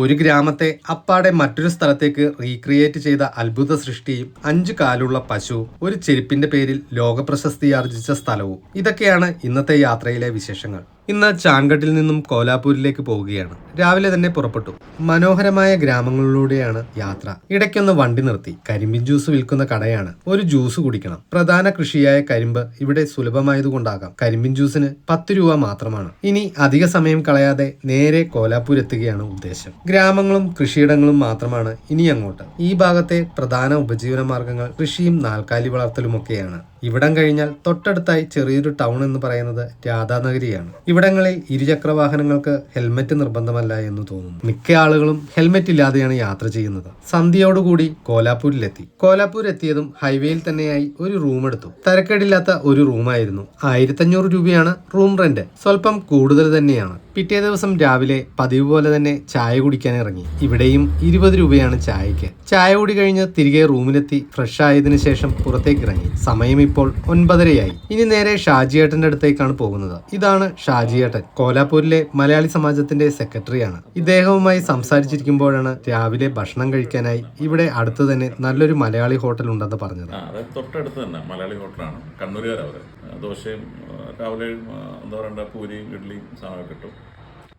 ഒരു ഗ്രാമത്തെ അപ്പാടെ മറ്റൊരു സ്ഥലത്തേക്ക് റീക്രിയേറ്റ് ചെയ്ത അത്ഭുത സൃഷ്ടിയും അഞ്ചു കാലുള്ള പശു ഒരു ചെരുപ്പിന്റെ പേരിൽ ലോകപ്രശസ്തി ആർജിച്ച സ്ഥലവും. ഇതൊക്കെയാണ് ഇന്നത്തെ യാത്രയിലെ വിശേഷങ്ങൾ. ഇന്ന് ചാൻഗട്ടിൽ നിന്നും കോലാപൂരിലേക്ക് പോവുകയാണ്. രാവിലെ തന്നെ പുറപ്പെട്ടു. മനോഹരമായ ഗ്രാമങ്ങളിലൂടെയാണ് യാത്ര. ഇടയ്ക്കൊന്ന് വണ്ടി നിർത്തി. കരിമ്പിൻ ജ്യൂസ് വിൽക്കുന്ന കടയാണ്. ഒരു ജ്യൂസ് കുടിക്കണം. പ്രധാന കൃഷിയായ കരിമ്പ് ഇവിടെ സുലഭമായതുകൊണ്ടാകാം. കരിമ്പിൻ ജ്യൂസിന് പത്ത് രൂപ മാത്രമാണ്. ഇനി അധിക സമയം കളയാതെ നേരെ കോലാപ്പൂർ എത്തുകയാണ് ഉദ്ദേശം. ഗ്രാമങ്ങളും കൃഷിയിടങ്ങളും മാത്രമാണ് ഇനി അങ്ങോട്ട്. ഈ ഭാഗത്തെ പ്രധാന ഉപജീവന മാർഗങ്ങൾ കൃഷിയും നാൽക്കാലി വളർത്തലുമൊക്കെയാണ്. ഇവിടം കഴിഞ്ഞാൽ തൊട്ടടുത്തായി ചെറിയൊരു ടൗൺ എന്ന് പറയുന്നത് രാധാനഗരിയാണ്. ഇവിടങ്ങളിൽ ഇരുചക്ര വാഹനങ്ങൾക്ക് ഹെൽമറ്റ് നിർബന്ധമല്ല. എന്ന് തോന്നുന്നു. മിക്ക ആളുകളും ഹെൽമെറ്റ് ഇല്ലാതെയാണ് യാത്ര ചെയ്യുന്നത്. സന്ധ്യയോടുകൂടി കോലാപ്പൂരിലെത്തി. കോലാപ്പൂർ എത്തിയതും ഹൈവേയിൽ തന്നെയായി ഒരു റൂം എടുത്തു. തരക്കേടില്ലാത്ത ഒരു റൂമായിരുന്നു ആയിരത്തഞ്ഞൂറ് രൂപയാണ് റൂം റെന്റ് സ്വല്പം കൂടുതൽ തന്നെയാണ്. പിറ്റേ ദിവസം രാവിലെ പതിവ് പോലെ തന്നെ ചായ കുടിക്കാൻ ഇറങ്ങി. ഇവിടെയും ഇരുപത് രൂപയാണ് ചായക്ക് ചായ കൂടി കഴിഞ്ഞ് തിരികെ റൂമിലെത്തി ഫ്രഷ് ആയതിനു ശേഷം പുറത്തേക്ക് ഇറങ്ങി. സമയം ഇപ്പോൾ ഒൻപതരയായി. ഇനി നേരെ ഷാജി ഷാജിയേട്ടന്റെ അടുത്തേക്കാണ് പോകുന്നത്. ഇതാണ് ഷാജി ഷാജിയേട്ടൻ കോലാപൂരിലെ മലയാളി സമാജത്തിന്റെ സെക്രട്ടറിയാണ്. ഇദ്ദേഹവുമായി സംസാരിച്ചിരിക്കുമ്പോഴാണ് രാവിലെ ഭക്ഷണം കഴിക്കാനായി ഇവിടെ അടുത്ത് തന്നെ നല്ലൊരു മലയാളി ഹോട്ടൽ ഉണ്ടെന്ന് പറഞ്ഞത്. തൊട്ടടുത്ത് തന്നെ മലയാളി ഹോട്ടലാണ്. കണ്ണൂരുകാർ അവർ ദോശയും രാവിലെ എന്താ പറയണ്ട പൂരിയും ഇഡ്ഡലിയും സാധനം കിട്ടും.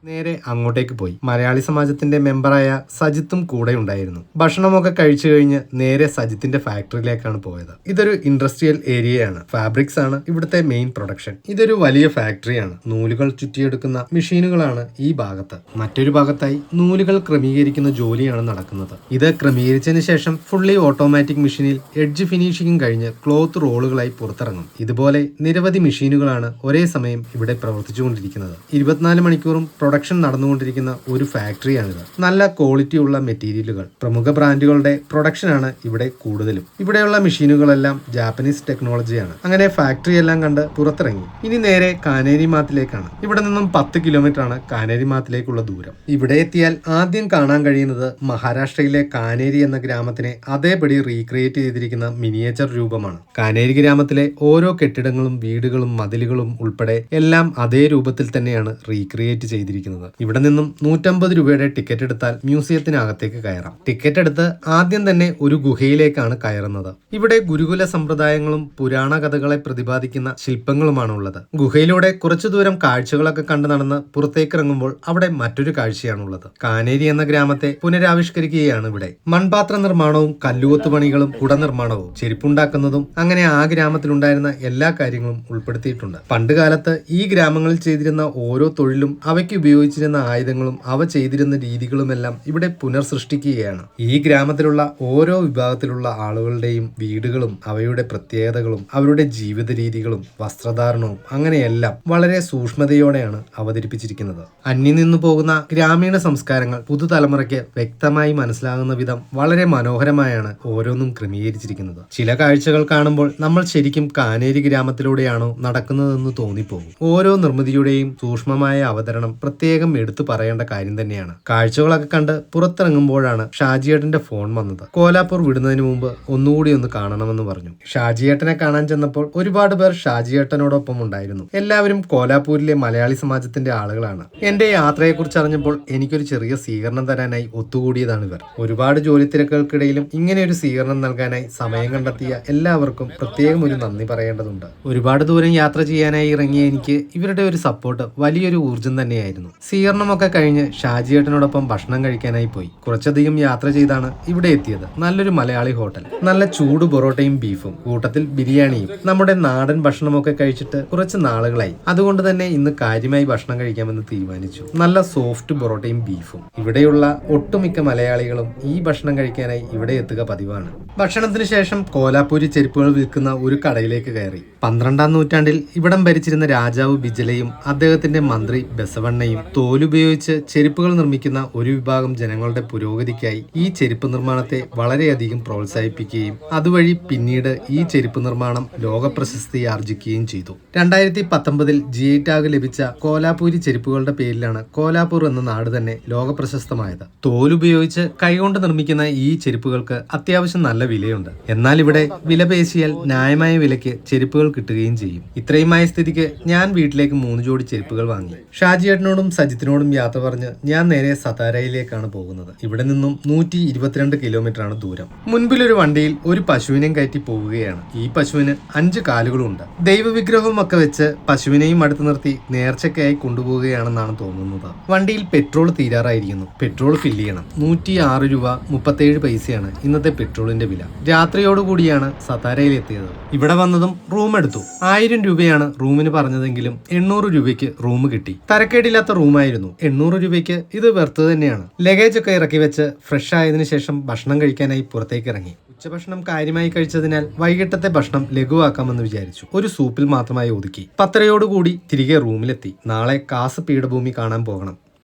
നേരെ അങ്ങോട്ടേക്ക് പോയി. മലയാളി സമാജത്തിന്റെ മെമ്പറായ സജിത്തും കൂടെ ഉണ്ടായിരുന്നു. ഭക്ഷണമൊക്കെ കഴിച്ചു കഴിഞ്ഞ് നേരെ സജിത്തിന്റെ ഫാക്ടറിയിലേക്കാണ് പോയത്. ഇതൊരു ഇൻഡസ്ട്രിയൽ ഏരിയയാണ്. ഫാബ്രിക്സ് ആണ് ഇവിടുത്തെ മെയിൻ പ്രൊഡക്ഷൻ. ഇതൊരു വലിയ ഫാക്ടറിയാണ്. നൂലുകൾ ചുറ്റിയെടുക്കുന്ന മെഷീനുകളാണ് ഈ ഭാഗത്ത്. മറ്റൊരു ഭാഗത്തായി നൂലുകൾ ക്രമീകരിക്കുന്ന ജോലിയാണ് നടക്കുന്നത്. ഇത് ക്രമീകരിച്ചതിന് ശേഷം ഫുള്ളി ഓട്ടോമാറ്റിക് മെഷീനിൽ എഡ്ജ് ഫിനിഷിംഗ് കഴിഞ്ഞ് ക്ലോത്ത് റോളുകളായി പുറത്തിറങ്ങും. ഇതുപോലെ നിരവധി മെഷീനുകളാണ് ഒരേ സമയം ഇവിടെ പ്രവർത്തിച്ചുകൊണ്ടിരിക്കുന്നത്. ഇരുപത്തിനാല് മണിക്കൂറും പ്രൊഡക്ഷൻ നടന്നുകൊണ്ടിരിക്കുന്ന ഒരു ഫാക്ടറിയാണിത് നല്ല ക്വാളിറ്റിയുള്ള മെറ്റീരിയലുകൾ പ്രമുഖ ബ്രാൻഡുകളുടെ പ്രൊഡക്ഷനാണ് ഇവിടെ കൂടുതലും. ഇവിടെയുള്ള മെഷീനുകളെല്ലാം ജാപ്പനീസ് ടെക്നോളജിയാണ് അങ്ങനെ ഫാക്ടറി എല്ലാം കണ്ട് പുറത്തിറങ്ങി. ഇനി നേരെ കാനേരി മാത്തിലേക്കാണ്. ഇവിടെ നിന്നും പത്ത് കിലോമീറ്റർ ആണ് കാനേരി മാത്തിലേക്കുള്ള ദൂരം. ഇവിടെ എത്തിയാൽ ആദ്യം കാണാൻ കഴിയുന്നത് മഹാരാഷ്ട്രയിലെ കാനേരി എന്ന ഗ്രാമത്തിനെ അതേപടി റീക്രിയേറ്റ് ചെയ്തിരിക്കുന്ന മിനിയേച്ചർ രൂപമാണ്. കാനേരി ഗ്രാമത്തിലെ ഓരോ കെട്ടിടങ്ങളും വീടുകളും മതിലുകളും ഉൾപ്പെടെ എല്ലാം അതേ രൂപത്തിൽ തന്നെയാണ് റീക്രിയേറ്റ് ചെയ്തിരിക്കുന്നത്. ഇവിടെ നിന്നും നൂറ്റമ്പത് രൂപയുടെ ടിക്കറ്റ് എടുത്താൽ മ്യൂസിയത്തിനകത്തേക്ക് കയറാം. ടിക്കറ്റ് എടുത്ത് ആദ്യം തന്നെ ഒരു ഗുഹയിലേക്കാണ് കയറുന്നത്. ഇവിടെ ഗുരുകുല സമ്പ്രദായങ്ങളും പുരാണ കഥകളെ പ്രതിപാദിക്കുന്ന ശില്പങ്ങളുമാണ് ഉള്ളത് ഗുഹയിലൂടെ കുറച്ചു ദൂരം കാഴ്ചകളൊക്കെ കണ്ടു നടന്ന് പുറത്തേക്ക് ഇറങ്ങുമ്പോൾ അവിടെ മറ്റൊരു കാഴ്ചയാണുള്ളത്. കാനേരി എന്ന ഗ്രാമത്തെ പുനരാവിഷ്കരിക്കുകയാണ് ഇവിടെ. മൺപാത്ര നിർമ്മാണവും കല്ലുകൊത്തു പണികളും കുട നിർമ്മാണവും ചെരുപ്പുണ്ടാക്കുന്നതും അങ്ങനെ ആ ഗ്രാമത്തിലുണ്ടായിരുന്ന എല്ലാ കാര്യങ്ങളും ഉൾപ്പെടുത്തിയിട്ടുണ്ട്. പണ്ട് കാലത്ത് ഈ ഗ്രാമങ്ങളിൽ ചെയ്തിരുന്ന ഓരോ തൊഴിലും അവയ്ക്ക് ഉപയോഗിച്ചിരുന്ന ആയുധങ്ങളും അവ ചെയ്തിരുന്ന രീതികളുമെല്ലാം ഇവിടെ പുനർസൃഷ്ടിക്കുകയാണ്. ഈ ഗ്രാമത്തിലുള്ള ഓരോ വിഭാഗത്തിലുള്ള ആളുകളുടെയും വീടുകളും അവയുടെ പ്രത്യേകതകളും അവരുടെ ജീവിത രീതികളും വസ്ത്രധാരണവും അങ്ങനെയെല്ലാം വളരെ സൂക്ഷ്മതയോടെയാണ് അവതരിപ്പിച്ചിരിക്കുന്നത്. അന്യം നിന്നു പോകുന്ന ഗ്രാമീണ സംസ്കാരങ്ങൾ പുതുതലമുറയ്ക്ക് വ്യക്തമായി മനസ്സിലാകുന്ന വിധം വളരെ മനോഹരമായാണ് ഓരോന്നും ക്രമീകരിച്ചിരിക്കുന്നത്. ചില കാഴ്ചകൾ കാണുമ്പോൾ നമ്മൾ ശരിക്കും കാനേരി ഗ്രാമത്തിലൂടെയാണോ നടക്കുന്നതെന്ന് തോന്നിപ്പോകും. ഓരോ നിർമ്മിതിയുടെയും സൂക്ഷ്മമായ അവതരണം പ്രത്യേകം എടുത്തു പറയേണ്ട കാര്യം തന്നെയാണ്. കാഴ്ചകളൊക്കെ കണ്ട് പുറത്തിറങ്ങുമ്പോഴാണ് ഷാജിയേട്ടന്റെ ഫോൺ വന്നത്. കോലാപ്പൂർ വിടുന്നതിന് മുമ്പ് ഒന്നുകൂടി ഒന്ന് കാണണമെന്ന് പറഞ്ഞു. ഷാജിയേട്ടനെ കാണാൻ ചെന്നപ്പോൾ ഒരുപാട് പേർ ഷാജിയേട്ടനോടൊപ്പം ഉണ്ടായിരുന്നു. എല്ലാവരും കോലാപ്പൂരിലെ മലയാളി സമാജത്തിന്റെ ആളുകളാണ്. എന്റെ യാത്രയെക്കുറിച്ച് അറിഞ്ഞപ്പോൾ എനിക്കൊരു ചെറിയ സ്വീകരണം തരാനായി ഒത്തുകൂടിയതാണ് ഇവർ. ഒരുപാട് ജോലി തിരക്കുകൾക്കിടയിലും ഇങ്ങനെ ഒരു സ്വീകരണം നൽകാനായി സമയം കണ്ടെത്തിയ എല്ലാവർക്കും പ്രത്യേകം ഒരു നന്ദി പറയേണ്ടതുണ്ട്. ഒരുപാട് ദൂരം യാത്ര ചെയ്യാനായി ഇറങ്ങിയ എനിക്ക് ഇവരുടെ ഒരു സപ്പോർട്ട് വലിയൊരു ഊർജം തന്നെയായിരുന്നു. സ്വീകരണമൊക്കെ കഴിഞ്ഞ് ഷാജിയേട്ടനോടൊപ്പം ഭക്ഷണം കഴിക്കാനായി പോയി. കുറച്ചധികം യാത്ര ചെയ്താണ് ഇവിടെ എത്തിയത്. നല്ലൊരു മലയാളി ഹോട്ടൽ. നല്ല ചൂട് പൊറോട്ടയും ബീഫും കൂട്ടത്തിൽ ബിരിയാണിയും നമ്മുടെ നാടൻ ഭക്ഷണമൊക്കെ കഴിച്ചിട്ട് കുറച്ച് നാളുകളായി. അതുകൊണ്ട് തന്നെ ഇന്ന് കാര്യമായി ഭക്ഷണം കഴിക്കാമെന്ന് തീരുമാനിച്ചു. നല്ല സോഫ്റ്റ് പൊറോട്ടയും ബീഫും. ഇവിടെയുള്ള ഒട്ടുമിക്ക മലയാളികളും ഈ ഭക്ഷണം കഴിക്കാനായി ഇവിടെ എത്തുക പതിവാണ്. ഭക്ഷണത്തിന് ശേഷം കോലാപ്പൂരി ചെരുപ്പുകൾ വിൽക്കുന്ന ഒരു കടയിലേക്ക് കയറി. പന്ത്രണ്ടാം നൂറ്റാണ്ടിൽ ഇവിടം ഭരിച്ചിരുന്ന രാജാവ് ബിജലയും അദ്ദേഹത്തിന്റെ മന്ത്രി ബസവണ്ണയും തോലുപയോഗിച്ച് ചെരുപ്പുകൾ നിർമ്മിക്കുന്ന ഒരു വിഭാഗം ജനങ്ങളുടെ പുരോഗതിക്കായി ഈ ചെരുപ്പ് നിർമ്മാണത്തെ വളരെയധികം പ്രോത്സാഹിപ്പിക്കുകയും അതുവഴി പിന്നീട് ഈ ചെരുപ്പ് നിർമ്മാണം ലോക പ്രശസ്തി ആർജിക്കുകയും ചെയ്തു. രണ്ടായിരത്തി പത്തൊമ്പതിൽ ജി ഐ ടാഗ് ലഭിച്ച കോലാപൂരി ചെരുപ്പുകളുടെ പേരിലാണ് കോലാപൂർ എന്ന നാട് തന്നെ ലോകപ്രശസ്തമായത്. തോലുപയോഗിച്ച് കൈകൊണ്ട് നിർമ്മിക്കുന്ന ഈ ചെരുപ്പുകൾക്ക് അത്യാവശ്യം നല്ല വിലയുണ്ട്. എന്നാൽ ഇവിടെ വില പേശിയാൽ ന്യായമായ വിലയ്ക്ക് ചെരുപ്പുകൾ കിട്ടുകയും ചെയ്യും. ഇത്രയുമായ സ്ഥിതിക്ക് ഞാൻ വീട്ടിലേക്ക് മൂന്ന് ജോഡി ചെരുപ്പുകൾ വാങ്ങി. ഷാജിയേട്ടനോട് സജീത്തിനോടും സജിത്തിനോടും യാത്ര പറഞ്ഞ് ഞാൻ നേരെ സതാരയിലേക്കാണ് പോകുന്നത്. ഇവിടെ നിന്നും നൂറ്റി ഇരുപത്തിരണ്ട് കിലോമീറ്റർ ആണ് ദൂരം. മുൻപിലൊരു വണ്ടിയിൽ ഒരു പശുവിനെയും കയറ്റി പോവുകയാണ്. ഈ പശുവിന് അഞ്ച് കാലുകളുണ്ട്. ദൈവവിഗ്രഹവും ഒക്കെ വെച്ച് പശുവിനെയും അടുത്ത് നിർത്തി നേർച്ചയ്ക്കായി കൊണ്ടുപോവുകയാണെന്നാണ് തോന്നുന്നത്. വണ്ടിയിൽ പെട്രോൾ തീരാറായിരിക്കുന്നു. പെട്രോൾ ഫില്ല് ചെയ്യണം. നൂറ്റി ആറ് രൂപ മുപ്പത്തേഴ് പൈസയാണ് ഇന്നത്തെ പെട്രോളിന്റെ വില. രാത്രിയോടുകൂടിയാണ് സതാരയിൽ എത്തിയത് ഇവിടെ വന്നതും റൂം എടുത്തു ആയിരം രൂപയാണ് റൂമിന് പറഞ്ഞതെങ്കിലും എണ്ണൂറ് രൂപയ്ക്ക് റൂം കിട്ടി. തരക്കേടില്ലാത്ത റൂമായിരുന്നു. എണ്ണൂറ് രൂപയ്ക്ക് ഇത് വെറുത്ത് തന്നെയാണ്. ലഗേജ് ഒക്കെ ഇറക്കി വെച്ച് ഫ്രഷ് ആയതിനു ശേഷം ഭക്ഷണം കഴിക്കാനായി പുറത്തേക്ക് ഇറങ്ങി. ഉച്ചഭക്ഷണം കാര്യമായി കഴിച്ചതിനാൽ വൈകിട്ടത്തെ ഭക്ഷണം ലഘുവാക്കാമെന്ന് വിചാരിച്ചു. ഒരു സൂപ്പിൽ മാത്രമായി ഒതുക്കി. പത്തരയോടുകൂടി തിരികെ റൂമിലെത്തി. നാളെ കാസ് പീഠഭൂമി കാണാൻ പോകണം.